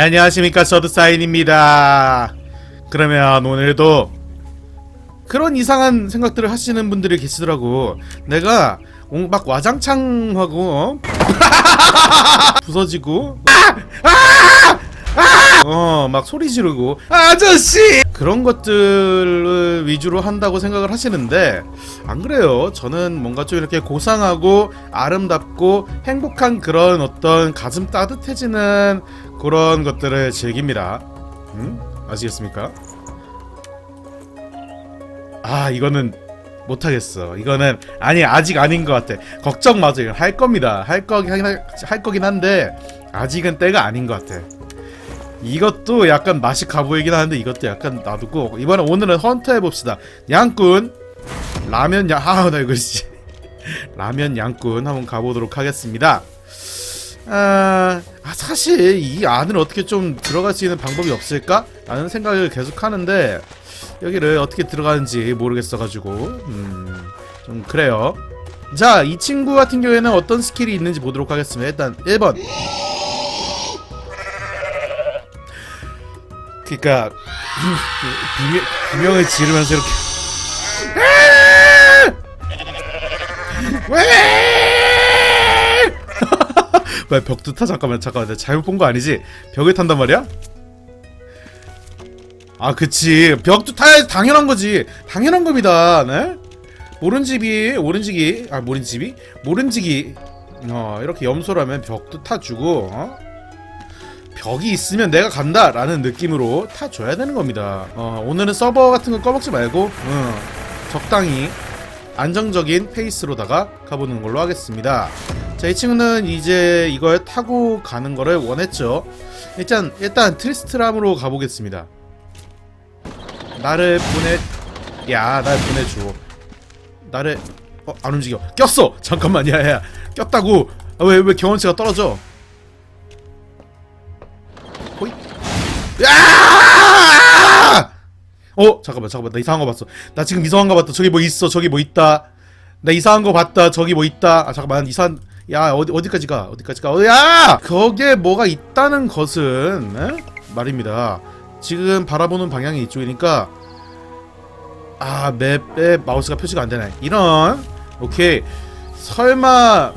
네, 안녕하십니까. 서드사인입니다. 그러면 오늘도 그런 이상한 생각들을 하시는 분들이 계시더라고. 내가 옹- 막 와장창 하고 어? 부서지고 어막 소리 지르고. 아저씨! 그런 것들을 위주로 한다고 생각을 하시는데 안 그래요. 저는 뭔가 좀 이렇게 고상하고 아름답고 행복한 그런 어떤 가슴 따뜻해지는 그런 것들을 즐깁니다. 음? 아시겠습니까? 아 이거는 못하겠어. 이거는 아니 아직 아닌 것 같아. 걱정 마세요. 할 겁니다. 할 거긴 할, 할 거긴 한데 아직은 때가 아닌 것 같아 이것도 약간 맛이 가보이긴 하는데 이것도 약간 놔두고 이번에 오늘은 헌터 해봅시다. 양꾼! 라면 양 아나 이거 씨. 라면 양꾼 한번 가보도록 하겠습니다. 아, 아, 사실 이 안을 어떻게 좀 들어갈 수 있는 방법이 없을까? 라는 생각을 계속 하는데 여기를 어떻게 들어가는지 모르겠어가지고 음, 좀 그래요. 자 이 친구 같은 경우에는 어떤 스킬이 있는지 보도록 하겠습니다. 일단 1번 그니까 비명, 비명을 지르면서 이렇게 왜? 왜 벽도 타 잠깐만 잠깐만 내가 잘못 본 거 아니지? 벽을 탄단 말이야? 아 그치 벽도 타야 당연한 거지 당연한 겁니다 네? 모른집이 오른지기 아 모른집이 모른지기 어 이렇게 염소라면 벽도 타주고 어? 벽이 있으면 내가 간다 라는 느낌으로 타줘야 되는 겁니다. 어 오늘은 서버 같은 거 꺼먹지 말고 어, 적당히 안정적인 페이스로다가 가보는 걸로 하겠습니다. 자 이 친구는 이제 이걸 타고 가는 거를 원했죠. 일단 일단 트리스트람으로 가보겠습니다. 나를 보내 야 날 보내줘. 나를 어 안 움직여. 꼈어! 잠깐만 야 야 꼈다고! 아, 왜 왜 경험치가 떨어져 야! 어 잠깐만 잠깐만. 나 이상한 거 봤어. 나 지금 이상한 거 봤다. 저기 뭐 있어 저기 뭐 있다. 나 이상한 거 봤다. 저기 뭐 있다. 아 잠깐만. 이상 야 어디 어디까지 가? 어디까지 가? 어, 야! 거기에 뭐가 있다는 것은 에? 말입니다. 지금 바라보는 방향이 이쪽이니까 아 맵에 마우스가 표시가 안 되네. 이런. 오케이. 설마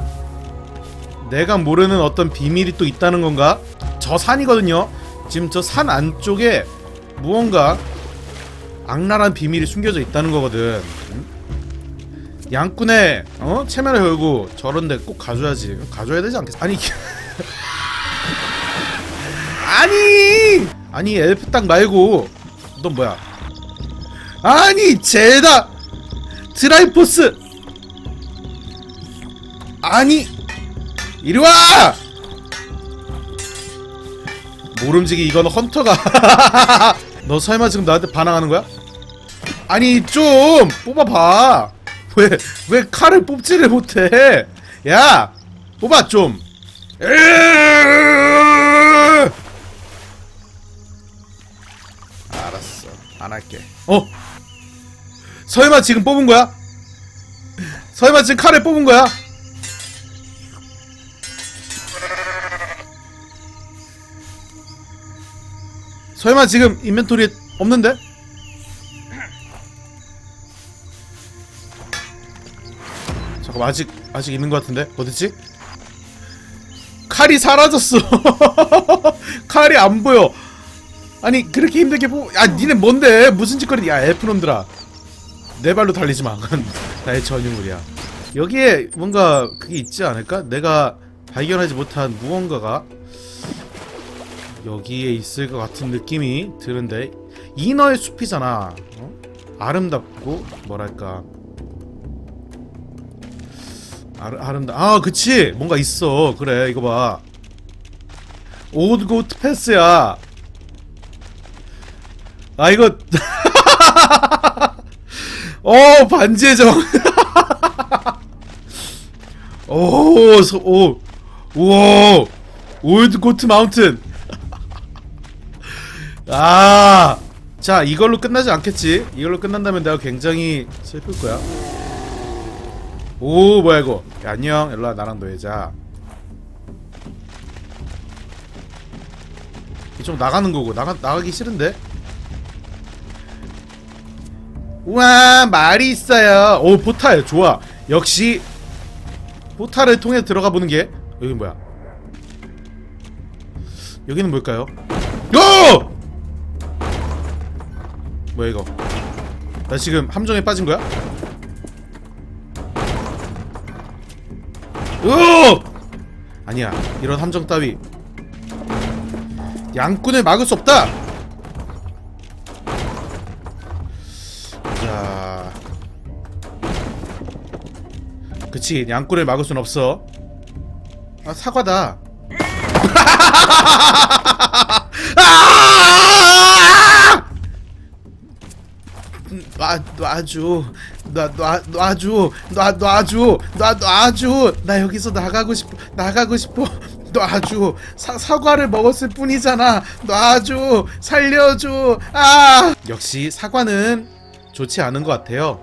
내가 모르는 어떤 비밀이 또 있다는 건가? 저 산이거든요 지금 저 산 안쪽에 무언가 악랄한 비밀이 숨겨져 있다는 거거든. 응? 양꾼의 어? 체면을 걸고 저런데 꼭 가져야지. 가져야 되지 않겠어? 아니 아니! 아니 엘프 딱 말고. 넌 뭐야? 아니 제다! 드라이포스! 아니! 이리 와 모름지기 이거는 헌터가 너 설마 지금 나한테 반항하는 거야? 아니 좀 뽑아봐 왜 왜 칼을 뽑지를 못해 야 뽑아 좀. 알았어 안 할게 어 설마 지금 뽑은 거야? 설마 지금 칼을 뽑은 거야? 설마 지금 인벤토리에 없는데? 잠깐 아직 아직 있는 것 같은데 어딨지? 칼이 사라졌어. 칼이 안 보여. 아니 그렇게 힘들게 보. 야 니네 뭔데 무슨 짓거리? 야 엘프놈들아 내 발로 달리지 마. 나의 전유물이야. 여기에 뭔가 그게 있지 않을까? 내가 발견하지 못한 무언가가 여기에 있을 것 같은 느낌이 드는데 이너의 숲이잖아. 어? 아름답고 뭐랄까 아름 아름다. 아 그치 뭔가 있어. 그래 이거 봐. 오드고트 패스야. 아 이거 어 반지의 정. 오, 서, 오, 우와, 올드 고트 마운튼. 아, 자 이걸로 끝나지 않겠지? 이걸로 끝난다면 내가 굉장히 슬플 거야. 오, 뭐야 이거? 야, 안녕, 일로와 나랑 놀자. 이쪽 나가는 거고 나가 나가기 싫은데. 우와 말이 있어요. 오 포탈 좋아. 역시 포탈을 통해 들어가 보는 게 여기 뭐야? 여기는 뭘까요? 오! 뭐야 이거? 나 지금 함정에 빠진 거야? 오! 아니야 이런 함정 따위 양꾼을 막을 수 없다. 자, 그치 양꾼을 막을 순 없어. 아 사과다. 아! 놔 놔줘. 놔놔 놔줘. 놔 놔줘. 놔 놔줘. 나 여기서 나가고 싶어. 나가고 싶어. 놔줘. 사 사과를 먹었을 뿐이잖아. 놔줘. 살려줘. 아! 역시 사과는 좋지 않은 것 같아요.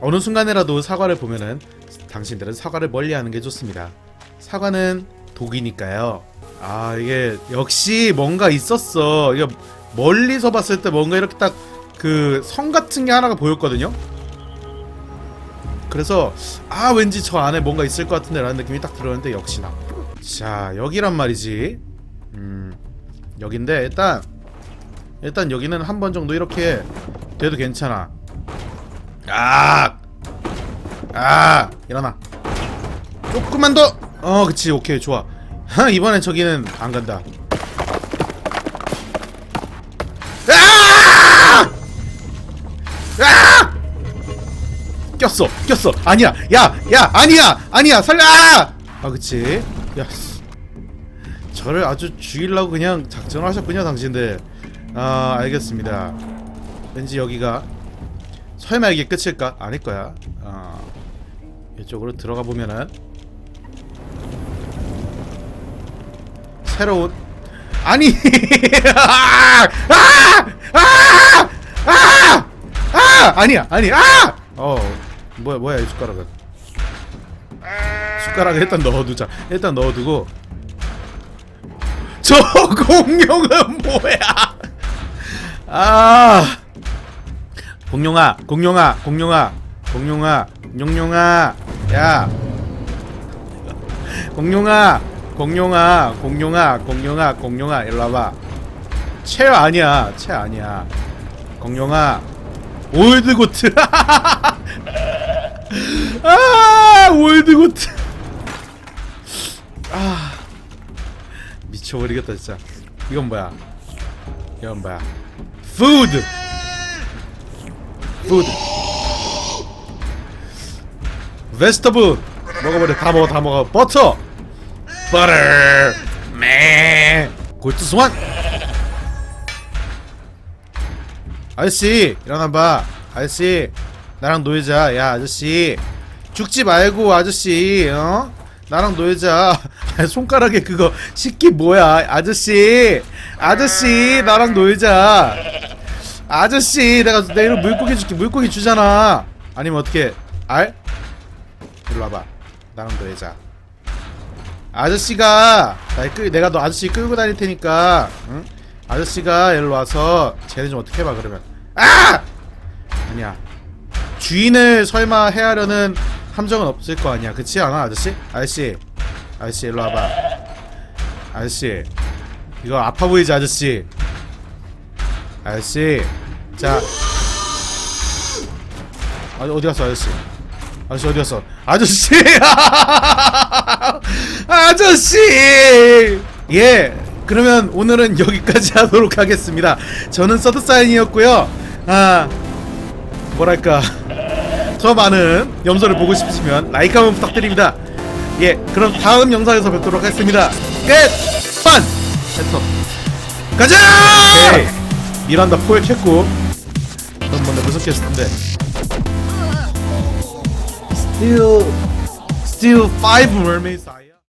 어느 순간에라도 사과를 보면은 당신들은 사과를 멀리하는 게 좋습니다. 사과는 독이니까요. 아 이게 역시 뭔가 있었어. 이게 멀리서 봤을 때 뭔가 이렇게 딱 그 성 같은 게 하나가 보였거든요. 그래서 아 왠지 저 안에 뭔가 있을 것 같은데 라는 느낌이 딱 들었는데 역시나 자 여기란 말이지 음 여긴데 일단 일단 여기는 한 번 정도 이렇게 돼도 괜찮아 아! 아! 일어나 조금만 더! 어 그치 오케이 좋아 하, 이번엔 저기는 안 간다 꼈어 꼈어 아니야 야 야 아니야 아니야 살려 아! 아 그치 야 씨. 저를 아주 죽이려고 그냥 작전을 하셨군요 당신들 아 알겠습니다 왠지 여기가 설마 이게 끝일까 아닐 거야 아 이쪽으로 들어가 보면은 새로운 아니 아! 아! 아! 아! 아! 아니야 아니 아! 어 뭐야 뭐야 이 숟가락은? 숟가락을 일단 넣어두자. 일단 넣어두고. 저 공룡은 뭐야? 아. 공룡아 공룡아 공룡아 공룡아 용룡아 야. 공룡아 공룡아 공룡아 공룡아 공룡아 일로 와봐. 채 아니야 채 아니야. 공룡아 올드고트 아 올드고트. 아 미쳐버리겠다 진짜. 이건 뭐야? 이건 뭐야? 푸드 푸드 베스터브 먹어버려. 다 먹어 다 먹어. 버터 버터 매 골드 스완 아저씨 일어나봐. 아저씨 나랑 놀자. 야 아저씨 죽지 말고 아저씨 어? 나랑 놀자. 아, 손가락에 그거 식기 뭐야 아저씨? 아저씨 나랑 놀자. 아저씨 내가 내일 물고기 줄게 물고기 주잖아. 아니면 어떻게 알? 일로 와봐. 나랑 놀자. 아저씨가 나 끌, 내가 너 아저씨 끌고 다닐 테니까 응? 아저씨가 일로 와서 쟤네 좀 어떻게 해봐 그러면. 아! 아니야. 주인을 설마 해하려는 함정은 없을 거 아니야. 그치 않아 아저씨? 아저씨. 아저씨 일로 와봐. 아저씨. 이거 아파 보이지 아저씨? 아저씨. 자. 아, 어디 갔어 아저씨? 아저씨 어디 갔어? 아저씨! 아저씨! 예. 그러면 오늘은 여기까지 하도록 하겠습니다. 저는 서드사인이었고요. 아 뭐랄까 더 많은 염소를 보고 싶으시면 라이크 한번 부탁드립니다. 예 그럼 다음 영상에서 뵙도록 하겠습니다. 끝판 엔터 가자! 오케이. 미란다 포획했고 넌 뭔데 무섭게 했는데 Still Still five mermaids I